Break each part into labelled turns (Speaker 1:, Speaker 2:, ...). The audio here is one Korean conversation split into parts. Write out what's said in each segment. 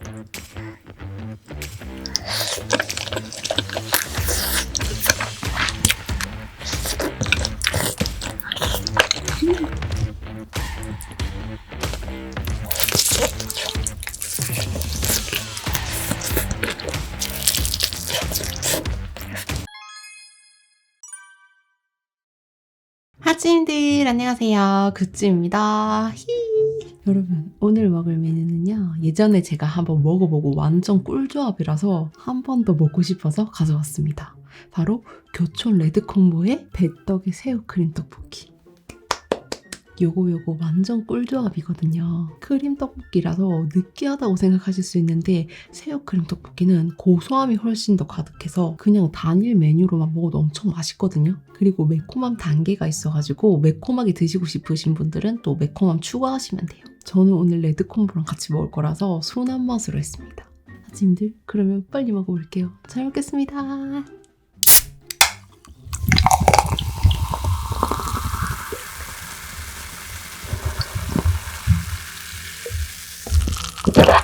Speaker 1: Thank you. 하찌님들 안녕하세요. 굿즈입니다. 히. 여러분 오늘 먹을 메뉴는요 예전에 제가 한번 먹어보고 완전 꿀조합이라서 한 번 더 먹고 싶어서 가져왔습니다. 바로 교촌 레드콤보의 배떡의 새우크림 떡볶이 요거 요거 완전 꿀조합이거든요 크림 떡볶이라서 느끼하다고 생각하실 수 있는데 새우 크림 떡볶이는 고소함이 훨씬 더 가득해서 그냥 단일 메뉴로만 먹어도 엄청 맛있거든요. 그리고 매콤함 단계가 있어가지고 매콤하게 드시고 싶으신 분들은 또 매콤함 추가하시면 돼요. 저는 오늘 레드콤보랑 같이 먹을 거라서 순한 맛으로 했습니다. 아침들 그러면 빨리 먹어볼게요. 잘 먹겠습니다. যারা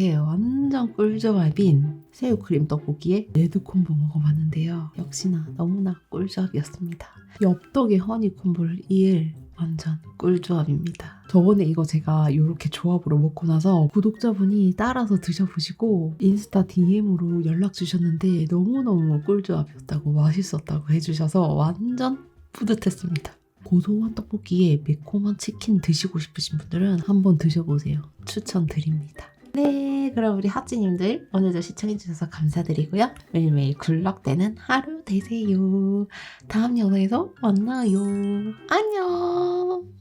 Speaker 1: 이렇게 완전 꿀조합인 새우크림 떡볶이에 레드콤보 먹어봤는데요. 역시나 너무나 꿀조합이었습니다. 엽떡에 허니콤보를 이을 완전 꿀조합입니다. 저번에 이거 제가 이렇게 조합으로 먹고 나서 구독자분이 따라서 드셔보시고 인스타 DM으로 연락 주셨는데 너무너무 꿀조합이었다고 맛있었다고 해주셔서 완전 뿌듯했습니다. 고소한 떡볶이에 매콤한 치킨 드시고 싶으신 분들은 한번 드셔보세요. 추천드립니다. 네, 그럼 우리 하찌님들 오늘도 시청해주셔서 감사드리고요. 매일매일 굴럭대는 하루 되세요. 다음 영상에서 만나요. 안녕!